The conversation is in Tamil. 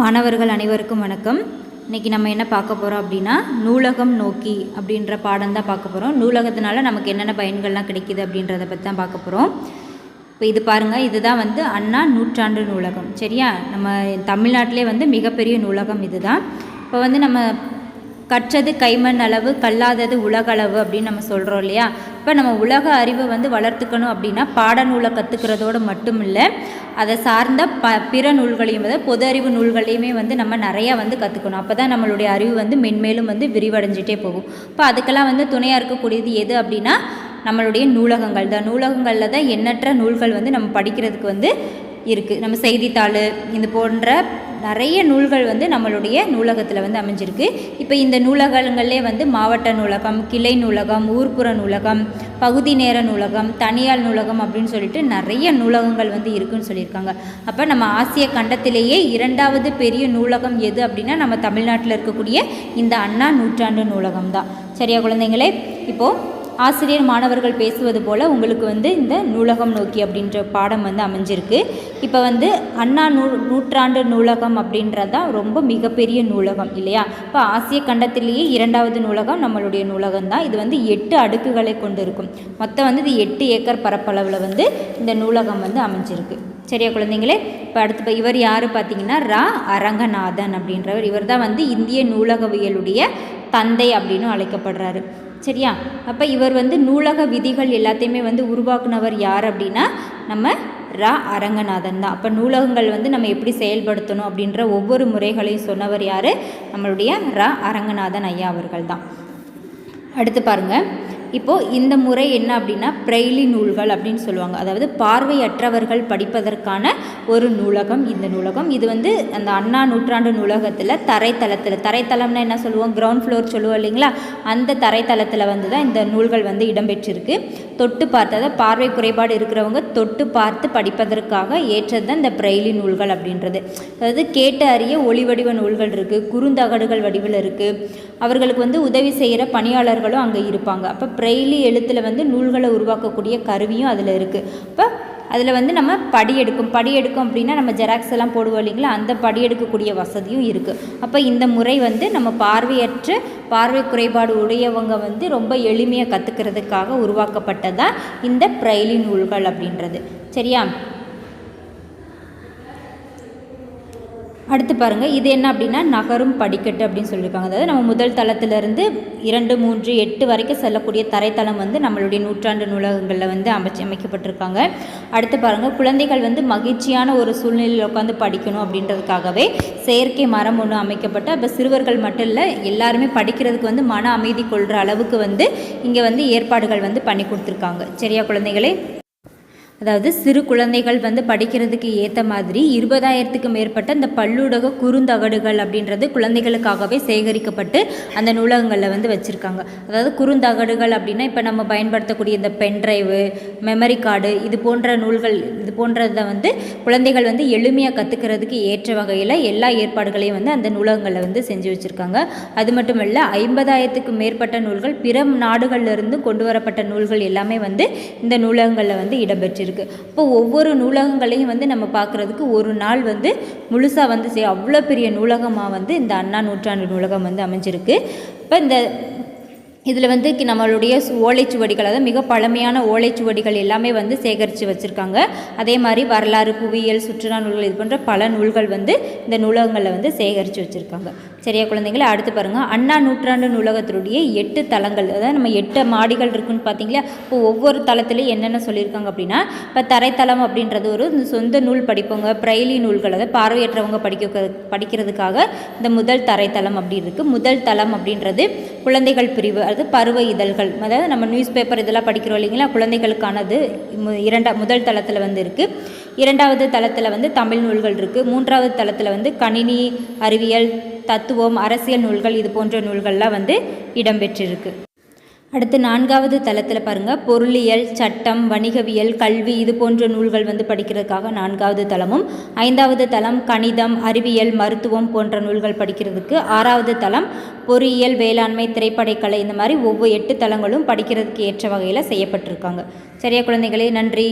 மாணவர்கள் அனைவருக்கும் வணக்கம். இன்றைக்கி நம்ம என்ன பார்க்க போகிறோம் அப்படின்னா நூலகம் நோக்கி அப்படின்ற பாடம் தான் பார்க்க போகிறோம் நூலகத்தினால நமக்கு என்னென்ன பயன்கள்லாம் கிடைக்கிது அப்படின்றத பற்றி தான் பார்க்க போகிறோம் இப்போ இது பாருங்கள் இதுதான் வந்து அண்ணா நூற்றாண்டு நூலகம். சரியா? நம்ம தமிழ்நாட்டிலே வந்து மிகப்பெரிய நூலகம் இதுதான். இப்போ வந்து நம்ம கற்றது கைமண் அளவு கல்லாதது உலகளவு அப்படின்னு நம்ம சொல்கிறோம் இல்லையா? இப்போ நம்ம உலக அறிவை வந்து வளர்த்துக்கணும் அப்படின்னா பாடநூலை கற்றுக்கிறதோடு மட்டும் இல்லை அதை சார்ந்த ப பிற நூல்களையும் வந்து பொது அறிவு நூல்களையுமே வந்து நம்ம நிறையா வந்து கற்றுக்கணும் அப்போ தான் நம்மளுடைய அறிவு வந்து மென்மேலும் வந்து விரிவடைஞ்சிட்டே போகும். இப்போ அதுக்கெல்லாம் வந்து துணையாக இருக்கக்கூடியது எது அப்படின்னா நம்மளுடைய நூலகங்கள். தான் நூலகங்களில் தான் எண்ணற்ற நூல்கள் வந்து நம்ம படிக்கிறதுக்கு வந்து இருக்குது நம்ம செய்தித்தாள் இது போன்ற நிறைய நூல்கள் வந்து நம்மளுடைய நூலகத்தில் வந்து அமைஞ்சிருக்கு. இப்போ இந்த நூலகங்களே வந்து மாவட்ட நூலகம் கிளை நூலகம் ஊர்ப்புற நூலகம் பகுதி நேர நூலகம் தனியார் நூலகம் அப்படின்னு சொல்லிட்டு நிறைய நூலகங்கள் வந்து இருக்குன்னு சொல்லியிருக்காங்க. அப்போ நம்ம ஆசிய கண்டத்திலேயே இரண்டாவது பெரிய நூலகம் எது அப்படின்னா நம்ம தமிழ்நாட்டில் இருக்கக்கூடிய இந்த அண்ணா நூற்றாண்டு நூலகம் தான் சரியா குழந்தைங்களே? இப்போது ஆசிரியர் மாணவர்கள் பேசுவது போல் உங்களுக்கு வந்து இந்த நூலகம் நோக்கி அப்படின்ற பாடம் வந்து அமைஞ்சிருக்கு. இப்போ வந்து அண்ணா நூ நூற்றாண்டு நூலகம் அப்படின்றது தான் ரொம்ப மிகப்பெரிய நூலகம் இல்லையா? இப்போ ஆசிய கண்டத்திலேயே இரண்டாவது நூலகம் நம்மளுடைய நூலகம் தான் இது வந்து எட்டு அடுக்குகளை கொண்டு இருக்கும் மொத்தம் வந்து இது எட்டு ஏக்கர் பரப்பளவில் வந்து இந்த நூலகம் வந்து அமைஞ்சிருக்கு. சரியா குழந்தைங்களே? இப்போ அடுத்து இப்போ இவர் யார் பார்த்தீங்கன்னா ரா. அரங்கநாதன் அப்படின்றவர். இவர் தான் வந்து இந்திய நூலகவியலுடைய தந்தை அப்படின்னு அழைக்கப்படுறாரு. சரியா? அப்போ இவர் வந்து நூலக விதிகள் எல்லாத்தையுமே வந்து உருவாக்குனவர் யார் அப்படின்னா நம்ம ரா. அரங்கநாதன் தான். அப்போ நூலகங்கள் வந்து நம்ம எப்படி செயல்படுத்தணும் அப்படின்ற ஒவ்வொரு முறைகளையும் சொன்னவர் யார்? நம்மளுடைய ரா. அரங்கநாதன் ஐயா அவர்கள் தான். அடுத்து பாருங்கள் இப்போது இந்த முறை என்ன அப்படின்னா பிரெய்லி நூல்கள் அப்படின்னு சொல்லுவாங்க. அதாவது பார்வையற்றவர்கள் படிப்பதற்கான ஒரு நூலகம் இந்த நூலகம். இது வந்து அந்த அண்ணா நூற்றாண்டு நூலகத்தில் தரைத்தளத்தில் தரைத்தளம்னா என்ன சொல்லுவோம்? கிரவுண்ட் ஃப்ளோர் சொல்லுவோம் இல்லைங்களா? அந்த தரைத்தளத்தில் வந்து தான் இந்த நூல்கள் வந்து இடம்பெற்றிருக்கு. தொட்டு பார்த்து அதாவது பார்வை குறைபாடு இருக்கிறவங்க தொட்டு பார்த்து படிப்பதற்காக ஏற்றது தான் இந்த பிரெய்லி நூல்கள் அப்படின்றது. அதாவது கேட்டு அறிய ஒளி வடிவ நூல்கள் இருக்குது குறுந்தகடுகள் வடிவில் இருக்குது அவர்களுக்கு வந்து உதவி செய்கிற பணியாளர்களும் அங்கே இருப்பாங்க. அப்போ பிரெய்லி எழுத்தில் வந்து நூல்களை உருவாக்கக்கூடிய கருவியும் அதில் இருக்குது இப்போ அதில் வந்து நம்ம படி எடுக்கும். படி எடுக்கும் அப்படின்னா நம்ம ஜெராக்ஸ் எல்லாம் போடுவோம் இல்லைங்களா? அந்த படி எடுக்கக்கூடிய வசதியும் இருக்குது அப்போ இந்த முறை வந்து நம்ம பார்வையற்ற பார்வை குறைபாடு உடையவங்க வந்து ரொம்ப எளிமையாக கற்றுக்கிறதுக்காக உருவாக்கப்பட்டதான் இந்த பிரெய்லி நூல்கள் அப்படின்றது. சரியா? அடுத்து பாருங்கள் இது என்ன அப்படின்னா நகரும் படிக்கட்டு அப்படின்னு சொல்லியிருக்காங்க. அதாவது நம்ம முதல் தளத்திலிருந்து இரண்டு மூன்று எட்டு வரைக்கும் செல்லக்கூடிய தரைத்தளம் வந்து நம்மளுடைய நூற்றாண்டு நூலகங்களில் வந்து அமைச்சு அமைக்கப்பட்டிருக்காங்க. அடுத்து பாருங்கள் குழந்தைகள் வந்து மகிழ்ச்சியான ஒரு சூழ்நிலையில் உட்காந்து படிக்கணும் அப்படின்றதுக்காகவே செயற்கை மரம் ஒன்று அமைக்கப்பட்டு அப்போ சிறுவர்கள் மட்டும் இல்லை எல்லாருமே படிக்கிறதுக்கு வந்து மன அமைதி கொள்கிற அளவுக்கு வந்து இங்கே வந்து ஏற்பாடுகள் வந்து பண்ணி கொடுத்துருக்காங்க. சரியா குழந்தைகளே? அதாவது சிறு குழந்தைகள் வந்து படிக்கிறதுக்கு ஏற்ற மாதிரி இருபதாயிரத்துக்கு மேற்பட்ட இந்த பல்லூடக குறுந்தகடுகள் அப்படின்றது குழந்தைகளுக்காகவே சேகரிக்கப்பட்டு அந்த நூலகங்களில் வந்து வச்சுருக்காங்க. அதாவது குறுந்தகடுகள் அப்படின்னா இப்போ நம்ம பயன்படுத்தக்கூடிய இந்த பென்ட்ரைவு மெமரி கார்டு இது போன்ற நூல்கள் இது போன்றதை வந்து குழந்தைகள் வந்து எளிமையாக கற்றுக்கிறதுக்கு ஏற்ற வகையில் எல்லா ஏற்பாடுகளையும் வந்து அந்த நூலகங்களில் வந்து செஞ்சு வச்சுருக்காங்க. அது மட்டும் இல்லை ஐம்பதாயிரத்துக்கு மேற்பட்ட நூல்கள் பிற நாடுகளிலிருந்து கொண்டு வரப்பட்ட நூல்கள் எல்லாமே வந்து இந்த நூலகங்களில் வந்து இடம்பெற்று இருக்குது இப்போ ஒவ்வொரு நூலகங்களையும் வந்து நம்ம பார்க்குறதுக்கு ஒரு நாள் வந்து முழுசாக வந்து செய் அவ்வளோ பெரிய நூலகமாக வந்து இந்த அண்ணா நூற்றாண்டு நூலகம் வந்து அமைஞ்சிருக்கு. இப்போ இந்த இதில் வந்து கி- நம்மளுடைய சு- ஓலைச்சுவடிகள் அதாவது மிக பழமையான ஓலைச்சுவடிகள் எல்லாமே வந்து சேகரித்து வச்சுருக்காங்க. அதே மாதிரி வரலாறு புவியியல் சுற்றுலா நூல்கள் இது போன்ற பல நூல்கள் வந்து இந்த நூலகங்களில் வந்து சேகரித்து வச்சுருக்காங்க. சரியா குழந்தைங்களே அடுத்து பாருங்கள் அண்ணா நூற்றாண்டு நூலகத்தினுடைய எட்டு தளங்கள் அதாவது நம்ம எட்டு மாடிகள் இருக்குன்னு பார்த்தீங்களா இப்போ ஒவ்வொரு தளத்துலையும் என்னென்ன சொல்லியிருக்காங்க அப்படின்னா இப்போ தரைத்தளம் அப்படின்றது ஒரு இந்த சொந்த நூல் படிப்பவங்க பிரெய்லி நூல்கள் அதாவது பார்வையற்றவங்க படிக்க படிக்கிறதுக்காக இந்த முதல் தரைத்தளம் அப்படி இருக்குது முதல் தளம் அப்படின்றது குழந்தைகள் பிரிவு அதாவது பருவ இதழ்கள். அதாவது நம்ம நியூஸ் பேப்பர் இதெல்லாம் படிக்கிறோம் இல்லைங்களா? குழந்தைகளுக்கானது இரண்டா முதல் தளத்தில் வந்து இருக்குது இரண்டாவது தளத்தில் வந்து தமிழ் நூல்கள் இருக்குது மூன்றாவது தளத்தில் வந்து கணினி அறிவியல் தத்துவம் அரசியல் நூல்கள் இது போன்ற நூல்கள்லாம் வந்து இடம்பெற்றிருக்கு அடுத்து நான்காவது தளத்தில் பாருங்கள் பொருளியல் சட்டம் வணிகவியல் கல்வி இது போன்ற நூல்கள் வந்து படிக்கிறதுக்காக நான்காவது தளமும் ஐந்தாவது தளம் கணிதம் அறிவியல் மருத்துவம் போன்ற நூல்கள் படிக்கிறதுக்கு ஆறாவது தளம் பொறியியல் வேளாண்மை திரைப்படக்கலை இந்த மாதிரி ஒவ்வொரு எட்டு தளங்களும் படிக்கிறதுக்கு ஏற்ற வகையில் செய்யப்பட்டிருக்காங்க. சரியா குழந்தைகளே நன்றி.